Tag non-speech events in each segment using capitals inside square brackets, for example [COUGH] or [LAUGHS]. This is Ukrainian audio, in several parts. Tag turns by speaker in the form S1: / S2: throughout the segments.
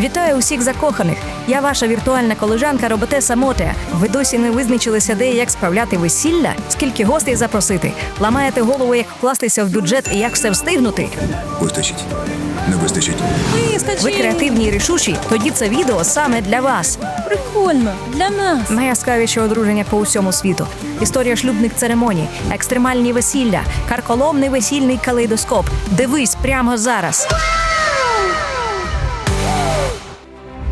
S1: Вітаю усіх закоханих! Я ваша віртуальна колежанка Роботеса Моте. Ви досі не визначилися, де і як справляти весілля? Скільки гостей запросити? Ламаєте голову, як вкластися в бюджет і як все встигнути?
S2: Вистачить. Не вистачить.
S1: Ви креативні і рішучі? Тоді це відео саме для вас.
S3: Прикольно для нас.
S1: Найяскравіші одруження по усьому світу. Історія шлюбних церемоній, екстремальні весілля, карколомний весільний калейдоскоп. Дивись прямо зараз.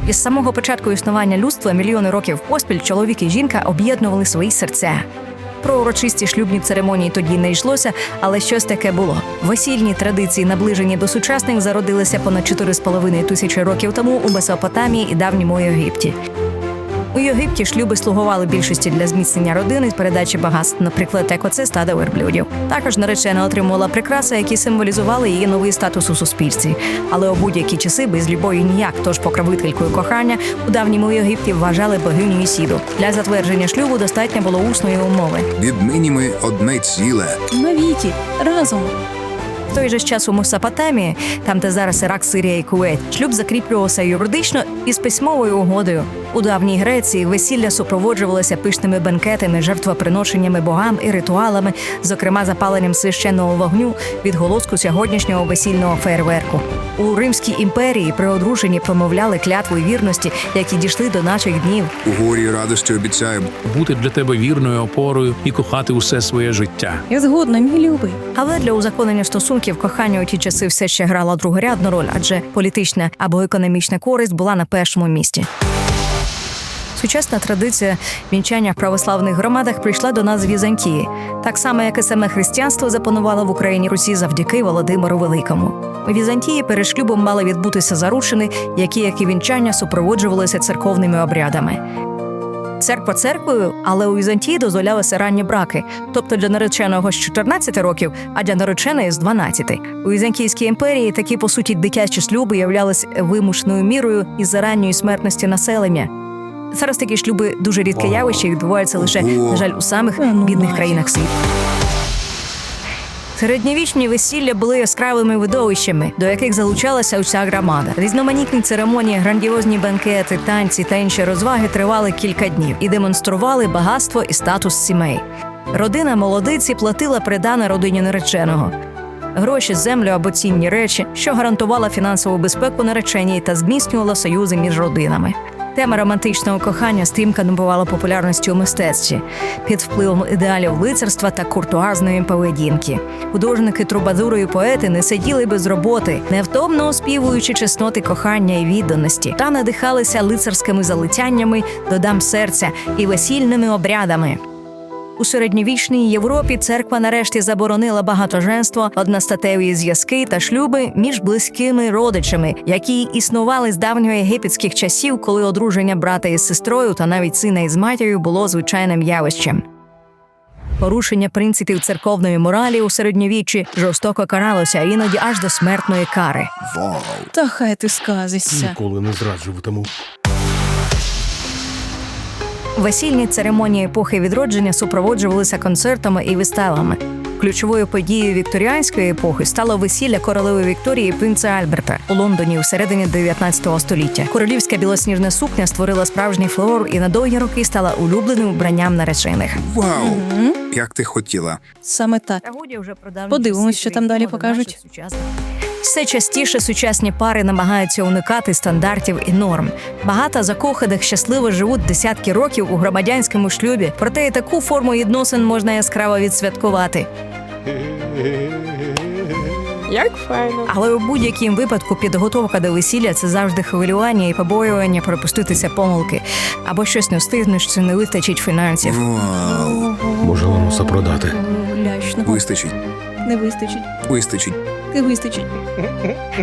S1: Із самого початку існування людства мільйони років поспіль чоловік і жінка об'єднували свої серця. Про урочисті шлюбні церемонії тоді не йшлося, але щось таке було. Весільні традиції, наближені до сучасних, зародилися понад 4,5 тисячі років тому у Месопотамії і давньому Єгипті. У Єгипті шлюби слугували більшості для зміцнення родини з передачі багатств, наприклад, як оце стадо верблюдів. Також наречена отримувала прикраси, які символізували її новий статус у суспільстві. Але у будь-які часи без любові ніяк. Тож покровителькою кохання у давньому Єгипті вважали богиню Ісіду. Для затвердження шлюбу достатньо було усної умови.
S2: Віднині ми одне ціле.
S3: Навіки разом.
S1: В той же час у Месопотамії, там де зараз Ірак, Сирія і Кувейт, шлюб закріплювався юридично і з письмовою угодою. У давній Греції весілля супроводжувалося пишними бенкетами, жертвоприношеннями богам і ритуалами, зокрема запаленням священного вогню, відголоску сьогоднішнього весільного фейерверку. У Римській імперії при одруженні промовляли клятву вірності, які дійшли до наших днів.
S2: У горі радості обіцяю.
S4: бути для тебе вірною опорою і кохати усе своє життя.
S3: Я згодна, мій любий.
S1: Але для узаконення стосунків кохання у ті часи все ще грала другорядну роль, адже політична або економічна користь була на першому місці. Сучасна традиція вінчання в православних громадах прийшла до нас з Візантії, так само як і саме християнство запанувало в Україні Русі завдяки Володимиру Великому. У Візантії перед шлюбом мали відбутися заручини, які, як і вінчання, супроводжувалися церковними обрядами. Церква церквою, але у Візантії дозволялися ранні браки, тобто для нареченого з 14 років, а для нареченої з 12. У Візантійській імперії такі по суті дитячі шлюби являлись вимушеною мірою із-за ранньої смертності населення. Зараз такі шлюби дуже рідке явище і відбуваються лише, на жаль, у самих бідних країнах світу. Середньовічні весілля були яскравими видовищами, до яких залучалася уся громада. Різноманітні церемонії, грандіозні банкети, танці та інші розваги тривали кілька днів і демонстрували багатство і статус сімей. Родина молодиці платила придане родині нареченого. Гроші, землю або цінні речі, що гарантувала фінансову безпеку нареченій та зміцнювала союзи між родинами. Тема романтичного кохання стрімко набувала популярності у мистецтві під впливом ідеалів лицарства та куртуазної поведінки. Художники, трубадури і поети не сиділи без роботи, невтомно оспівуючи чесноти кохання і відданості, та надихалися лицарськими залицяннями до дам серця і весільними обрядами. У середньовічній Європі церква нарешті заборонила багатоженство, одностатеві зв'язки та шлюби між близькими родичами, які існували з давньоєгипетських часів, коли одруження брата із сестрою та навіть сина із матір'ю було звичайним явищем. Порушення принципів церковної моралі у середньовіччі жорстоко каралося іноді аж до смертної кари.
S2: Вау!
S3: Та хай ти сказишся.
S5: Ніколи не зраджуватиму.
S1: Весільні церемонії епохи відродження супроводжувалися концертами і виставами. Ключовою подією вікторіанської епохи стало весілля королеви Вікторії і принца Альберта у Лондоні у середині 19 століття. Королівська білосніжна сукня створила справжній флор і на довгі роки стала улюбленим вбранням наречених.
S2: Вау! Як ти хотіла.
S3: Саме так. Подивимось, що там далі покажуть.
S1: Все частіше сучасні пари намагаються уникати стандартів і норм. Багато закоханих щасливо живуть десятки років у громадянському шлюбі, проте і таку форму відносин можна яскраво відсвяткувати.
S3: Як файно.
S1: Але у будь-якому випадку підготовка до весілля це завжди хвилювання і побоювання пропуститися помилки або щось не встигнеш, чи не вистачить фінансів.
S2: Вау!
S5: Може, лануса продати.
S2: Вистачить.
S3: Не вистачить.
S2: Вистачить.
S3: Не вистачить.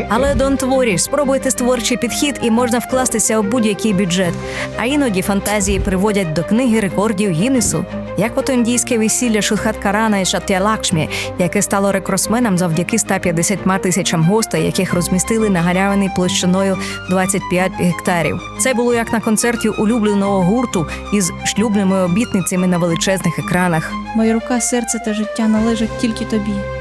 S1: Але don't worry, спробуйте творчий підхід і можна вкластися у будь-який бюджет. А іноді фантазії приводять до книги рекордів Гіннесу. Як от індійське весілля Шилхат Карана і Шаття Лакшмі, яке стало рекордсменом завдяки 150 тисячам гостей, яких розмістили на галявині площиною 25 гектарів. Це було як на концерті улюбленого гурту із шлюбними обітницями на величезних екранах.
S3: Моя рука, серце та життя належать тільки тобі.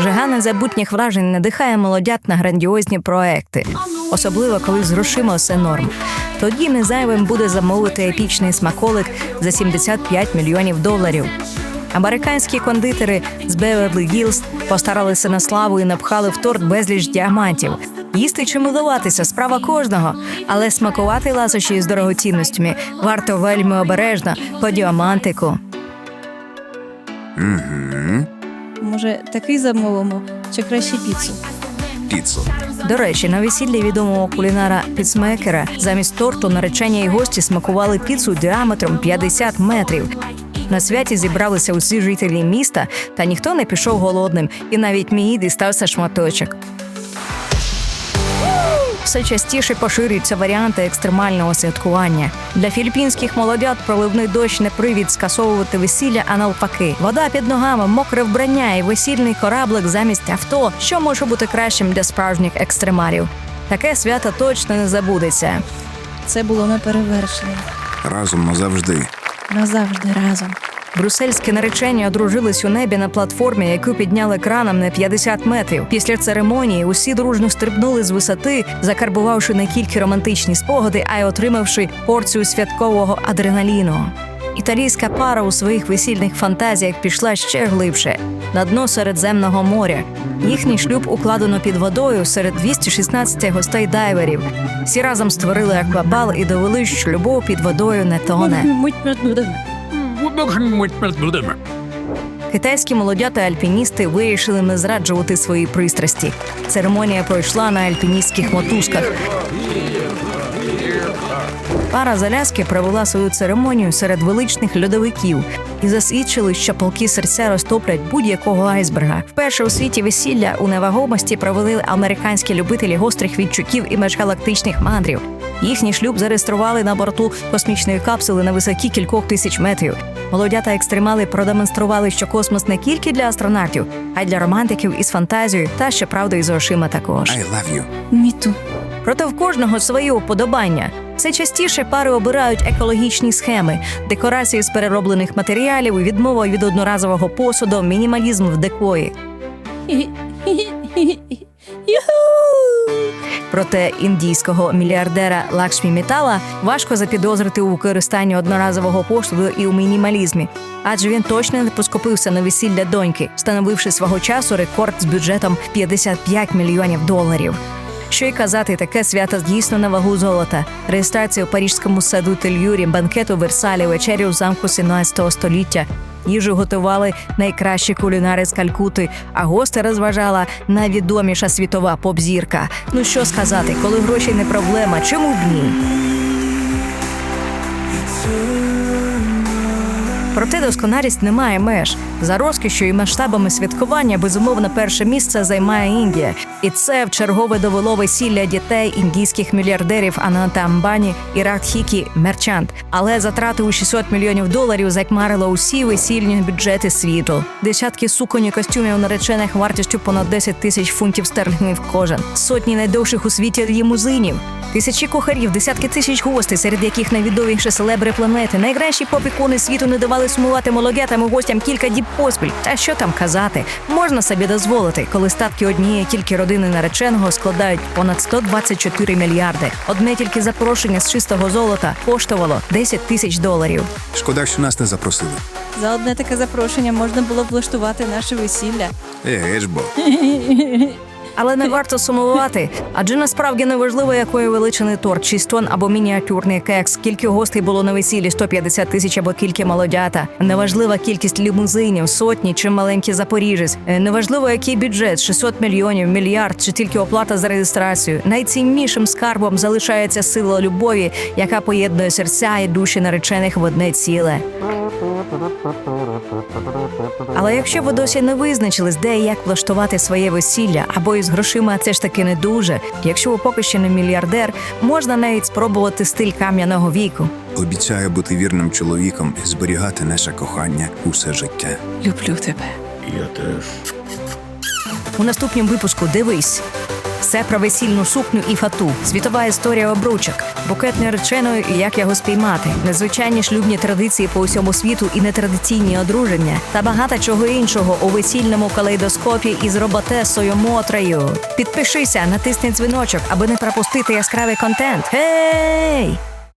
S1: Жага незабутніх вражень надихає молодят на грандіозні проекти. Особливо коли з грошима все норм. Тоді не зайвим буде замовити епічний смаколик за 75 мільйонів доларів. Американські кондитери з Беверлі Гілз постаралися на славу і напхали в торт безліч діамантів. Їсти чи милуватися справа кожного, але смакувати ласощі з дорогоцінностями варто вельми обережно по діамантику.
S3: Може, такий замовимо, чи краще піцу?
S2: Піцу.
S1: До речі, на весіллі відомого кулінара піцмекера замість торту наречення і гості смакували піцу діаметром 50 метрів. На святі зібралися усі жителі міста, та ніхто не пішов голодним, і навіть мій дістався шматочок. Все частіше поширюються варіанти екстремального святкування. Для філіппінських молодят проливний дощ не привід скасовувати весілля, а навпаки. Вода під ногами, мокре вбрання і весільний кораблик замість авто, що може бути кращим для справжніх екстремалів. Таке свято точно не забудеться.
S3: Це було неперевершено.
S2: Разом назавжди.
S3: Назавжди разом.
S1: Брюссельські наречені одружились у небі на платформі, яку підняли краном на 50 метрів. Після церемонії усі дружно стрибнули з висоти, закарбувавши не тільки романтичні спогади, а й отримавши порцію святкового адреналіну. Італійська пара у своїх весільних фантазіях пішла ще глибше на дно Середземного моря. Їхній шлюб укладено під водою серед 216 гостей дайверів. Всі разом створили аквабал і довели, що любов під водою не тоне. Китайські молодята альпіністи вирішили не зраджувати свої пристрасті. Церемонія пройшла на альпіністських мотузках. Пара з Аляски провела свою церемонію серед величних льодовиків і засвідчили, що полки серця розтоплять будь-якого айсберга. Вперше у світі весілля у невагомості провели американські любителі гострих відчуттів і межгалактичних мандрів. Їхній шлюб зареєстрували на борту космічної капсули на висоті кількох тисяч метрів. Молодята екстремали продемонстрували, що космос не тільки для астронавтів, а й для романтиків із фантазією та ще правда із грошима також.
S2: I love you.
S3: Міту.
S1: Проте в кожного своє уподобання. Все частіше пари обирають екологічні схеми, декорації з перероблених матеріалів, відмова від одноразового посуду, мінімалізм в декої. Проте індійського мільярдера Лакшмі Мітала важко запідозрити у використанні одноразового посуду і у мінімалізмі, адже він точно не поскупився на весілля доньки, встановивши свого часу рекорд з бюджетом 55 мільйонів доларів. Що й казати, таке свято дійсно на вагу золота. Реєстрація у парижському саду Тельюрі, банкет у Версалі, вечері у замку 17 століття. Їжу готували найкращі кулінари з Калькути, а гости розважала найвідоміша світова поп-зірка. Ну що сказати, коли гроші не проблема, чому б ні? Проте досконалість не має меж. За розкішю і масштабами святкування безумовно перше місце займає Індія, і це в чергове довело весілля дітей індійських мільярдерів Аната Амбані і Радхікі Мерчант. Але затрати у 600 мільйонів доларів закмарило усі весільні бюджети світу. Десятки суконь і костюмів наречених вартістю понад 10 тисяч фунтів стерлінгів кожен, сотні найдовших у світі лімузинів. Тисячі кухарів, десятки тисяч гостей, серед яких найвідоміші селебри планети, найкращі поп-ікони світу не давали сумувати молодятам і гостям кілька діб поспіль. Та що там казати? Можна собі дозволити, коли статки однієї тільки родини нареченого складають понад 124 мільярди. Одне тільки запрошення з чистого золота коштувало 10 тисяч доларів.
S2: Шкода, що нас не запросили.
S3: За одне таке запрошення можна було б влаштувати наше весілля.
S2: Еге ж бо. [LAUGHS]
S1: Але не варто сумувати, адже насправді не важливо, якої величини торт, чи стон або мініатюрний кекс, скільки гостей було на весіллі 150 тисяч або кілька молодята. Неважлива кількість лімузинів, сотні чи маленький запоріжець. Е, Неважливо, який бюджет 600 мільйонів, мільярд чи тільки оплата за реєстрацію. Найціннішим скарбом залишається сила любові, яка поєднує серця і душі наречених в одне ціле. Але якщо ви досі не визначились, де і як влаштувати своє весілля, або із грошима це ж таки не дуже. Якщо ви поки ще не мільярдер, можна навіть спробувати стиль кам'яного віку.
S2: Обіцяю бути вірним чоловіком і зберігати наше кохання усе життя.
S3: Люблю тебе.
S5: Я теж.
S1: У наступному випуску дивись. Все про весільну сукню і фату, світова історія обручок, букет нареченої і як його спіймати, незвичайні шлюбні традиції по усьому світу і нетрадиційні одруження та багато чого іншого у весільному калейдоскопі із роботесою Мотрею. Підпишися, натисни дзвіночок, аби не пропустити яскравий контент. Гей!